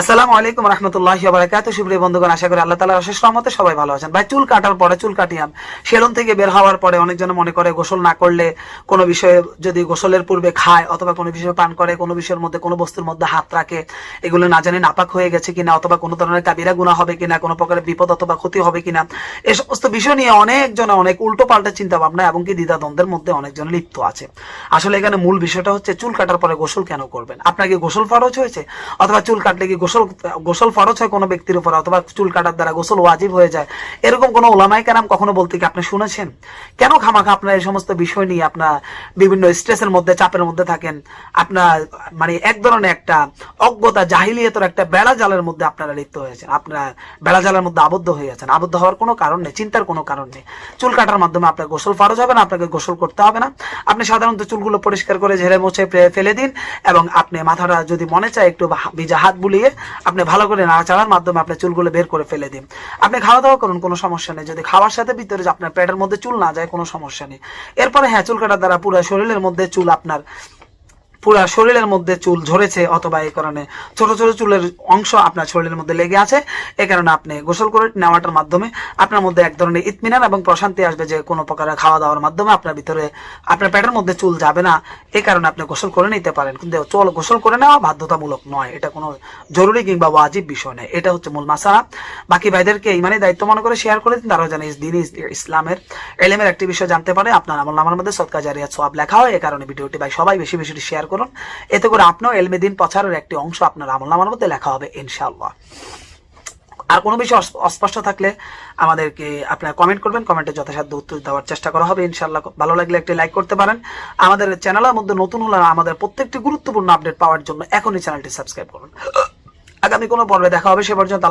আসসালামু আলাইকুম রহমতুল্লাহ বারাকাত সুপ্রিয় বন্ধুগণ, আশা করি আল্লাহ তালা অশেষ রহমতে সবাই ভালো আছেন। ভাই, চুল কাটার পরে চুল কাটিয়াম, সেলুন থেকে বের হওয়ার পরে অনেকজন মনে করে গোসল না করলে কোনো বিষয়ে যদি গোসলের পূর্বে খায় অথবা কোনো বিষয়ে পান করে, কোনো বিষয়ের মধ্যে, কোনো বস্তুর মধ্যে হাত রাখে, এগুলো না জানি নাপাক হয়ে গেছে কিনা অথবা কোনো ধরনের কাবিরা গুণা হবে কিনা, কোনো প্রকারের বিপদ অথবা ক্ষতি হবে কিনা, এ সমস্ত বিষয় নিয়ে অনেকজন অনেক উল্টো পাল্টা চিন্তা ভাবনা এবং কি দ্বিধা দ্বন্দ্বের মধ্যে অনেকজন লিপ্ত আছে। আসলে এখানে মূল বিষয়টা হচ্ছে চুল কাটার পরে গোসল কেন করবেন? আপনাকে গোসল ফরজ হয়েছে? অথবা চুল কাটলে কি গোসল গোসল ফরজ হয় কোনো ব্যক্তির উপর, অথবা চুল কাটার দ্বারা গোসল ওয়াজিব হয়ে যায়। এরকম কোনো ওলামাই কারাম কখনো বলতে কি আপনি শুনেছেন? কেন খামাখা আপনার এই সমস্ত বিষয় নিয়ে আপনার বিভিন্ন স্ট্রেসের মধ্যে, চাপের মধ্যে থাকেন? আপনার মানে এক ধরনের একটা অজ্ঞতা, জাহিলিয়তের একটা বেড়া জালের মধ্যে আপনারা লিপ্ত হয়েছেন আপনার বেড়া জালের মধ্যে আবদ্ধ হয়ে আছেন। আবদ্ধ হওয়ার কোনো কারণ নেই, চিন্তার কোনো কারণ নেই। চুল কাটার মাধ্যমে আপনার গোসল ফরজ হবে না, আপনাকে গোসল করতে হবে না। আপনি সাধারণত চুলগুলো পরিষ্কার করে ঝেড়ে মুছে ফেলে দিন, এবং আপনি মাথাটা যদি মনে চায় একটু ভিজা হাত বুলিয়ে আপনি ভালো করে নাড়াচাড়ার মাধ্যমে আপনি চুলগুলো বের করে ফেলে দিন। আপনি খাওয়া দাওয়া করুন, কোনো সমস্যা নেই। যদি খাওয়ার সাথে ভিতরে আপনার পেটের মধ্যে চুল না যায়, কোনো সমস্যা নেই। এরপরে হ্যাঁ চুল কাটার দ্বারা পুরো শরীরের মধ্যে চুল আপনার পুরা শরীরের মধ্যে চুল ঝরেছে অথবা এই কারণে ছোট ছোট চুলের অংশ আপনার শরীরের মধ্যে লেগে আছে। এই কারণে আপনি গোসল করে নেওয়াটার মাধ্যমে আপনার মধ্যে এক ধরনের ইতমিনান এবং প্রশান্তি আসবে যে কোনো প্রকারের খাওয়া দাওয়ার মাধ্যমে আপনার ভিতরে আপনার পেটের মধ্যে চুল যাবে না। এই কারণে আপনি গোসল করে নিতে পারেন। কিন্তু চল গোসল করে নেওয়া বাধ্যতামূলক নয়। এটা কোনো জরুরি কিংবা ওয়াজিব বিষয় নয়। এটা হচ্ছে মূল মাসালা। বাকি ভাইদেরকে ইমানের দায়িত্ব মনে করে শেয়ার করে দিন। তারাও জানে দিন ইসলামের এলেমের একটি বিষয় জানতে পারে। আপনার আমল নামার মধ্যে সৎকা জারিয়া সব লেখা হয়। এই কারণে ভিডিওটি ভাই সবাই বেশি বেশি শেয়ার করুন এতে করে আপনিও এলমে দিন প্রচারের একটি অংশ আপনার আমল নামার মধ্যে লেখা হবে, ইনশাআল্লাহ। আর কোনো বিষয় অস্পষ্ট থাকলে আমাদেরকে আপনারা কমেন্ট করবেন কমেন্টে যথাসাধ্য উত্তর দেওয়ার চেষ্টা করা হবে, ইনশাআল্লাহ। ভালো লাগলে একটি লাইক করতে পারেন। আমাদের চ্যানেলের মধ্যে নতুন হলে আমাদের প্রত্যেকটি গুরুত্বপূর্ণ আপডেট পাওয়ার জন্য এখনই চ্যানেলটি সাবস্ক্রাইব করুন। আগামী কোনো পর্বে দেখা হবে, সে পর্যন্ত